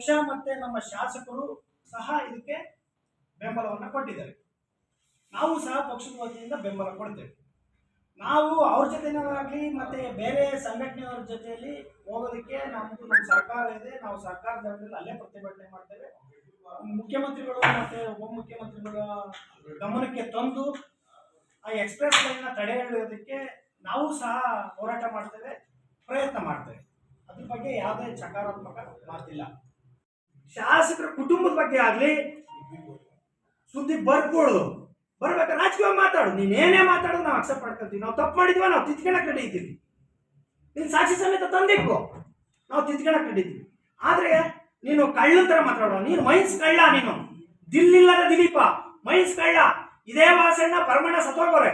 ಪಕ್ಷ ಮತ್ತೆ ನಮ್ಮ ಶಾಸಕರು ಸಹ ಇದಕ್ಕೆ ಬೆಂಬಲವನ್ನು ಕೊಟ್ಟಿದ್ದಾರೆ. ನಾವು ಸಹ ಪಕ್ಷದ ವತಿಯಿಂದ ಬೆಂಬಲ ಕೊಡ್ತೇವೆ. ನಾವು ಅವ್ರ ಜೊತೆನಾಗಲಿ ಮತ್ತೆ ಬೇರೆ ಸಂಘಟನೆಯವ್ರ ಜೊತೆಯಲ್ಲಿ ಹೋಗೋದಕ್ಕೆ ನಮ್ದು ನಮ್ಮ ಸರ್ಕಾರ ಇದೆ. ನಾವು ಸರ್ಕಾರದ ಲೆವೆಲಲ್ಲಿ ಅಲ್ಲೇ ಪ್ರತಿಭಟನೆ ಮಾಡ್ತೇವೆ. ಮುಖ್ಯಮಂತ್ರಿಗಳು ಮತ್ತೆ ಉಪಮುಖ್ಯಮಂತ್ರಿಗಳ ಗಮನಕ್ಕೆ ತಂದು ಆ ಎಕ್ಸ್ಪ್ರೆಸ್ ಲೈನ್ನ ತಡೆ ಹಿಡಿಯೋದಕ್ಕೆ ನಾವು ಸಹ ಹೋರಾಟ ಮಾಡ್ತೇವೆ, ಪ್ರಯತ್ನ ಮಾಡ್ತೇವೆ. ಅದ್ರ ಬಗ್ಗೆ ಯಾವುದೇ ಸಕಾರಾತ್ಮಕ ಮಾತಿಲ್ಲ. ಶಾಸಕರ ಕುಟುಂಬದ ಬಗ್ಗೆ ಆಗಲಿ, ಸುದ್ದಿ ಬರ್ಕೊಳ್ಳೋದು. ಬರ್ಬೇಕು ರಾಜಕೀಯ ಮಾತಾಡು. ನೀನ್ ಏನೇ ಮಾತಾಡೋದು ನಾವು ಅಕ್ಸೆಪ್ಟ್ ಮಾಡ್ಕೊಂತೀವಿ. ನಾವು ತಪ್ಪು ಮಾಡಿದ್ವ, ನಾವು ತಿದ್ಕೊಳಕ್ ಇದ್ದೀವಿ. ನೀನು ಸಾಕ್ಷಿ ಸಮೇತ ತಂದಿಕ್ಕು ನಾವು ತಿದ್ಕೊಳಕ್ ರೆಡಿ ಆದರೆ ನೀನು ಕಳ್ಳನ ಥರ ಮಾತಾಡೋ ನೀನು ಮೈನ್ಸ್ ಕಳ್ಳ ನೀನು. ದಿಲ್ಲಿಲ್ಲದ ದಿಲೀಪ. ಮೈನ್ಸ್ ಕಳ್ಳ. ಇದೇ ವಾಸಣ್ಣ ಪರಮಣ್ಣ ಸತ್ತೋಗೋರೆ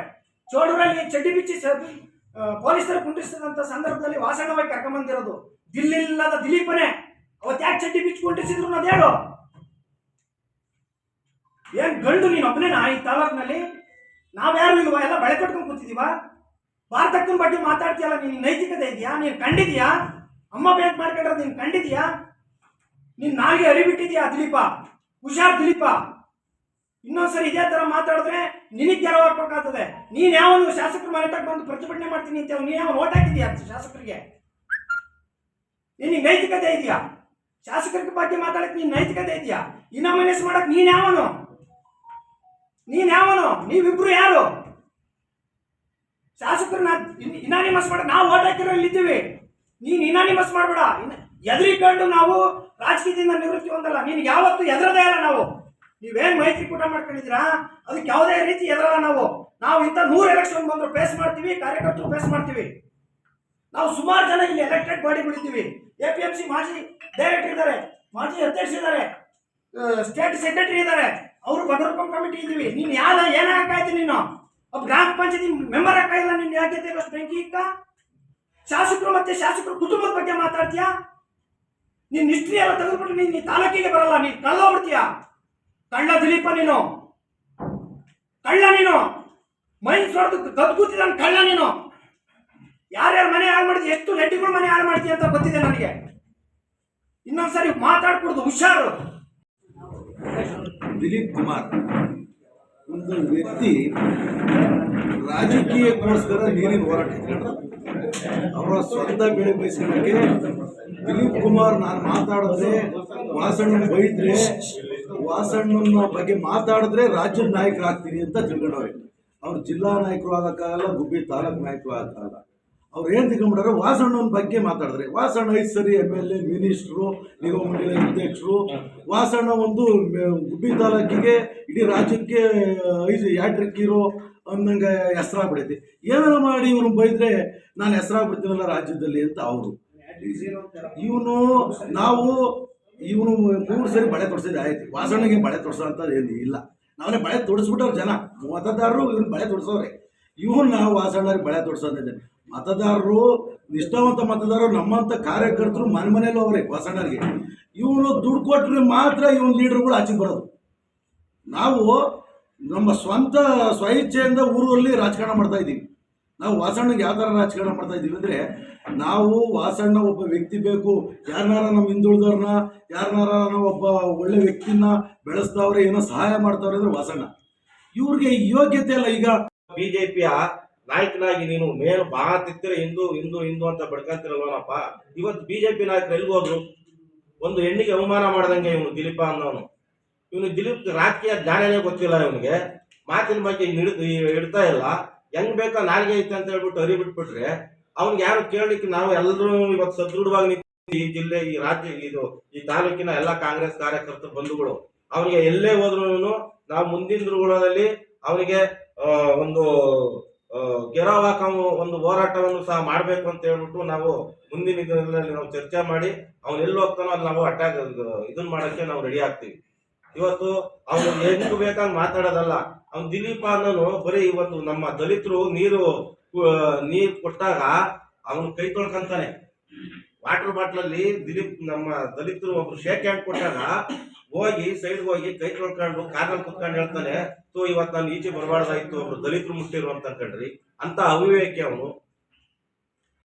ಚೋಡೂರಲ್ಲಿ ಚಡ್ಡಿ ಬಿಚ್ಚಿ ಪೊಲೀಸರು ಕುಂಡಿಸಿದಂತ ಸಂದರ್ಭದಲ್ಲಿ ಹೋಗಿ ಕರ್ಕೊಂಬಂದಿರೋದು. ದಿಲ್ಲಿಲ್ಲದ ದಿಲೀಪನೇ. ಅವತ್ತು ಯಾಕೆ ಚಡ್ಡಿ ಬಿಚ್ಕೊಂಡಿಸಿದ್ರು ಅನ್ನೋದು ಹೇಳು. ಏನ್ ಗಂಡು ನೀನು ಒಬ್ಬನೇನಾ ಈ ತಾಲೂಕಿನಲ್ಲಿ? ನಾವ್ಯಾರು ಇಲ್ವಾ? ಎಲ್ಲ ಬಳೆ ಕಟ್ಕೊಂಡು ಕೂತಿದೀವ? ಭಾರತಕ್ಕನ ಬಗ್ಗೆ ಮಾತಾಡ್ತೀಯಲ್ಲ, ನೀನು ನೈತಿಕತೆ ಇದೆಯಾ? ನೀನು ಕಂಡಿದ್ಯಾ? ಅಮ್ಮ ಬ್ಯಾಂಕ್ ಮಾಡ್ಕೊಂಡ್ರೆ ನೀನು ಕಂಡಿದ್ಯಾ? ನೀನ್ ನಾಲ್ಗೆ ಅರಿಬಿಟ್ಟಿದ್ಯಾ, ದಿಲೀಪ? ಹುಷಾರ್ ದಿಲೀಪ? ಇನ್ನೊಂದ್ಸರಿ ಇದೇ ತರ ಮಾತಾಡಿದ್ರೆ ನಿನಗೆ ಗೆಲುವು ಹಾಕ್ಬೇಕಾಗ್ತದೆ ನೀನ್ ಯಾವನು ಶಾಸಕರು ಮನೆ ಬಂದು ಪ್ರತಿಭಟನೆ ಮಾಡ್ತೀನಿ ಅಂತ ನೀನ್ ಯಾವ ಓಟ್ ಹಾಕಿದ್ಯಾ ಶಾಸಕರಿಗೆ? ನಿನಗೆ ನೈತಿಕತೆ ಇದೆಯಾ? ಶಾಸಕರ ಬಗ್ಗೆ ಮಾತಾಡಕ್ ನೀನ್ ನೈತಿಕತೆ ಇದೆಯಾ? ಇನ್ನ ಮನಸ್ಸು ಮಾಡಕ್ ನೀನ್ ಯಾವನು? ನೀನ್ ಯಾವನು? ನೀವಿಬ್ರು ಯಾರು? ಶಾಸಕರು ಇನಾನಿಮಸ್ ಮಾಡಕ್ ನಾವು ಓಟ್ ಹಾಕಿರೋ ಇದ್ದೀವಿ ನೀನ್ ಇನಾನಿಮಸ್ ಮಾಡಬೇಡ. ಎದುರಿಕೊಂಡು ನಾವು ರಾಜಕೀಯದಿಂದ ನಿವೃತ್ತಿ ಹೊಂದಲ್ಲ. ನೀನ್ ಯಾವತ್ತು ಎದುರದೇ ಇಲ್ಲ ನಾವು. ನೀವೇನ್ ಮೈತ್ರಿಕೂಟ ಮಾಡ್ಕೊಂಡಿದ್ದೀರಾ? ಅದಕ್ಕೆ ಯಾವುದೇ ರೀತಿ ಎದರಲ್ಲ ನಾವು. ನಾವು ಇಂಥ ನೂರು ಎಲೆಕ್ಷನ್ ಬಂದ್ರು ಫೇಸ್ ಮಾಡ್ತೀವಿ, ಕಾರ್ಯಕರ್ತರು ಫೇಸ್ ಮಾಡ್ತೀವಿ. ನಾವು ಸುಮಾರು ಜನ ಇಲ್ಲಿ ಎಲೆಕ್ಟೆಡ್ ಬಾಡಿಗಳಿದ್ದೀವಿ ಎ ಪಿ ಮಾಜಿ ಡೈರೆಕ್ಟರ್ ಇದ್ದಾರೆ, ಮಾಜಿ ಅಧ್ಯಕ್ಷ ಇದ್ದಾರೆ ಸ್ಟೇಟ್ ಸೆಕ್ರೆಟರಿ ಇದ್ದಾರೆ. ಅವರು ಭದ್ರಪಂ ಕಮಿಟಿ ಇದ್ದೀವಿ. ನೀನು ಯಾವ್ದ ಏನ ನೀನು? ಒಬ್ಬ ಗ್ರಾಮ ಪಂಚಾಯತಿ ಮೆಂಬರ್ ಹಾಕಿಲ್ಲ ನಿನ್ನ ಯಾಕೆ ಬೆಂಕಿ ಇಕ್ಕ ಶಾಸಕರು ಮತ್ತೆ ಶಾಸಕರು ಕುಟುಂಬದ ಬಗ್ಗೆ ಮಾತಾಡ್ತೀಯಾ? ನೀನು ಹಿಸ್ಟ್ರಿ ಎಲ್ಲ ತೆಗೆದುಬಿಟ್ಟು ನೀನ್ ನೀನ್ ತಾಲೂಕಿಗೆ ಬರಲ್ಲ ಕಳ್ಳ ಕಳ್ಳೋಗ್ಬಿಡ್ತೀಯ ಕಳ್ಳ ದಿಲೀಪ ನೀನು. ಕಳ್ಳ ನೀನು. ಮೈನ್ಸ್ ಹೊಡೆದು ಕದ್ಕೂತಿದ್ದಾನೆ ಕಳ್ಳ ನೀನು. ಯಾರ್ಯಾರ ಮನೆ ಹಾಳು ಮಾಡ್ತೀಯ ಎಷ್ಟು ರೆಡ್ಡಿಗಳು ಮನೆ ಹಾಳು ಮಾಡ್ತೀಯ ಅಂತ ಗೊತ್ತಿದೆ ನನಗೆ ಇನ್ನೊಂದ್ಸರಿ ಮಾತಾಡ್ಕೊಡ್ದು, ಹುಷಾರು. ದಿಲೀಪ್ ಕುಮಾರ್, ಒಂದು ವ್ಯಕ್ತಿ ರಾಜಕೀಯಕ್ಕೋಸ್ಕರ ನೀರಿನ ಹೋರಾಟ. ಅವರ ಸ್ವಂತ ಬೆಳೆ ಬಯಸಿದಕ್ಕೆ ದಿಲೀಪ್ ಕುಮಾರ್ ನಾನು ಮಾತಾಡಿದ್ರೆ ವಾಸಣ್ಣನ ಬೈದ್ರೆ, ವಾಸಣ್ಣನ ಬಗ್ಗೆ ಮಾತಾಡಿದ್ರೆ ರಾಜ್ಯದ ನಾಯಕರಾಗ್ತೀನಿ ಅಂತ ತಿಳ್ಕೊಂಡವ್ರೆ. ಅವ್ರು ಜಿಲ್ಲಾ ನಾಯಕರು ಆಗಕ್ಕಾಗಲ್ಲ ಗುಬ್ಬಿ ತಾಲೂಕು ನಾಯಕರು ಆಗಕ್ಕಾಗಲ್ಲ ಅವ್ರು ಏನು ತಿಳ್ಕೊಂಡ್ಬಿಟ್ರೆ ವಾಸಣ್ಣನ ಬಗ್ಗೆ ಮಾತಾಡಿದ್ರೆ. ವಾಸಣ್ಣ ಐದು ಸರಿ ಎಂ ಎಲ್ ಎ ಮಿನಿಸ್ಟ್ರು ನಿಗಮ ಮಂಡಳಿ ಅಧ್ಯಕ್ಷರು. ವಾಸಣ್ಣ ಒಂದು ಗುಬ್ಬಿ ತಾಲೂಕಿಗೆ, ಇಡೀ ರಾಜ್ಯಕ್ಕೆ ಐದು ಯಾಟ್ರಿಕ್ ಇರೋ ಅನ್ನಂಗೆ ಹೆಸರಾಗ್ಬಿಡೈತಿ ಏನಾರ ಮಾಡಿ ಇವ್ರನ್ನ ಬೈದ್ರೆ ನಾನು ಹೆಸರಾಗ್ಬಿಡ್ತೀನಲ್ಲ ರಾಜ್ಯದಲ್ಲಿ ಅಂತ ಅವರು. ಇವನು ನಾವು ಇವನು ಮೂರು ಸರಿ ಬಳೆ ತೊಡಿಸಿದ್ರೆ ಆಯ್ತು. ವಾಸಣ್ಣಗೆ ಬಳೆ ತೊಡ್ಸೋ ಅಂಥದ್ದು ಏನು ಇಲ್ಲ. ನಾವೇ ಬಳೆ ತೊಡಿಸ್ಬಿಟ್ಟವ್ರು ಜನ. ಮತದಾರರು ಇವ್ನು ಬಳೆ ತೊಡ್ಸೋರೆ ಇವನು ನಾವು ವಾಸಣ್ಣರಿಗೆ ಬಳೆ ತೊಡ್ಸೋದಿದೆ ಮತದಾರರು, ನಿಷ್ಠಾವಂತ ಮತದಾರರು ನಮ್ಮಂಥ ಕಾರ್ಯಕರ್ತರು ಮನೆ ಮನೆಯಲ್ಲೂ ಅವ್ರೆ ವಾಸಣ್ಣರಿಗೆ ಇವನು ದುಡ್ಡು ಕೊಟ್ಟರೆ ಮಾತ್ರ ಇವನ್ ಲೀಡರ್ಗಳು ಆಚೆಗೆ ಬರೋದು. ನಾವು ನಮ್ಮ ಸ್ವಂತ ಸ್ವಇಚ್ಛೆಯಿಂದ ಊರಲ್ಲಿ ರಾಜಕಾರಣ ಮಾಡ್ತಾ ಇದ್ದೀವಿ. ನಾವು ವಾಸಣ್ಣಗೆ ಯಾವ ಥರ ರಾಜಕಾರಣ ಮಾಡ್ತಾ ಇದ್ದೀವಿ ಅಂದರೆ, ನಾವು ವಾಸಣ್ಣ ಒಬ್ಬ ವ್ಯಕ್ತಿ ಬೇಕು, ಯಾರನ್ನಾರ ನಮ್ಮ ಹಿಂದುಳಿದವ್ರನ್ನ, ಯಾರನ್ನಾರ ಒಬ್ಬ ಒಳ್ಳೆ ವ್ಯಕ್ತಿನ ಬೆಳೆಸ್ತಾವ್ರೆ ಏನೋ ಸಹಾಯ ಮಾಡ್ತಾವ್ರೆ ಅಂದ್ರೆ ವಾಸಣ್ಣ. ಇವ್ರಿಗೆ ಯೋಗ್ಯತೆ ಅಲ್ಲ ಈಗ. ಬಿಜೆಪಿಯ ನಾಯಕನಾಗಿ ನೀನು ಮೇಲ್ ಬಾ ತಿತ್ತಿರ ಹಿಂದೂ ಹಿಂದೂ ಹಿಂದೂ ಅಂತ ಬಡ್ಕಂತಿರಲ್ವನಪ್ಪ. ಇವತ್ತು ಬಿಜೆಪಿ ನಾಯಕರು ಎಲ್ಲಿ ಹೋದ್ರು? ಒಂದು ಹೆಣ್ಣಿಗೆ ಅವಮಾನ ಮಾಡ್ದಂಗೆ ಇವನು ದಿಲೀಪ ಅನ್ನೋನು. ಇವನು ದಿಲೀಪ್ ರಾಜಕೀಯ ಜ್ಞಾನನೇ ಗೊತ್ತಿಲ್ಲ ಇವನಿಗೆ. ಮಾತಿನ ಬಗ್ಗೆ ಹಿಡಿದು ಇಡ್ತಾ ಇಲ್ಲ. ಹೆಂಗ್ ಬೇಕೋ ನಾಲ್ಗೆ ಐತೆ ಅಂತ ಹೇಳ್ಬಿಟ್ಟು ಹರಿ ಬಿಟ್ಬಿಟ್ರೆ ಅವ್ನಿಗೆ ಯಾರು ಕೇಳಲಿಕ್ಕೆ ನಾವು ಎಲ್ಲರೂ ಇವತ್ತು ಸದೃಢವಾಗಿ ನಿಂತಿದ್ದೀವಿ. ಈ ಜಿಲ್ಲೆ, ಈ ರಾಜ್ಯ, ಇದು, ಈ ತಾಲೂಕಿನ ಎಲ್ಲ ಕಾಂಗ್ರೆಸ್ ಕಾರ್ಯಕರ್ತ ಬಂಧುಗಳು. ಅವನಿಗೆ ಎಲ್ಲೇ ಹೋದ್ರು ನಾವು ಮುಂದಿನ ದಿನಗಳಲ್ಲಿ ಅವನಿಗೆ ಒಂದು ಗೆರವ್ ಒಂದು ಹೋರಾಟವನ್ನು ಸಹ ಮಾಡಬೇಕು ಅಂತ ಹೇಳ್ಬಿಟ್ಟು ನಾವು ಮುಂದಿನ ದಿನಗಳಲ್ಲಿ ನಾವು ಚರ್ಚೆ ಮಾಡಿ ಅವ್ನು ಎಲ್ಲಿ ಹೋಗ್ತಾನೋ ಅಲ್ಲಿ ನಾವು ಅಟ್ಯಾಕ್ ಇದನ್ನ ಮಾಡಕ್ಕೆ ನಾವು ರೆಡಿ ಆಗ್ತೀವಿ. ಇವತ್ತು ಅವನು ಹೆಂಗ್ ಬೇಕಾಗಿ ಮಾತಾಡೋದಲ್ಲ, ಅವ್ನು ದಿಲೀಪ ಅನ್ನೋನು ಬರೀ ಇವತ್ತು ನಮ್ಮ ದಲಿತರು ನೀರು ನೀರು ಕೊಟ್ಟಾಗ ಅವನು ಕೈ ತೊಳ್ಕೊಂತಾನೆ. ವಾಟರ್ ಬಾಟ್ಲಲ್ಲಿ ದಿಲೀಪ್ ನಮ್ಮ ದಲಿತರು ಒಬ್ರು ಶೇಕ್ ಹ್ಯಾಂಡ್ ಕೊಟ್ಟಾಗ ಹೋಗಿ ಸೈಡ್ ಹೋಗಿ ಕೈ ತೊಳ್ಕೊಂಡು ಕಾರ್ನಲ್ಲಿ ಕುತ್ಕೊಂಡು ಹೇಳ್ತಾನೆ ಸೊ ಇವತ್ತು ನಾನು ಈಚೆ ಬರಬಾರ್ದಾಯ್ತು, ಅವರು ದಲಿತರು ಮುಟ್ಟಿರು ಅಂತ ಅನ್ಕೊಂಡ್ರಿ ಅಂತ ಅವಿವೇಕಿ ಅವನು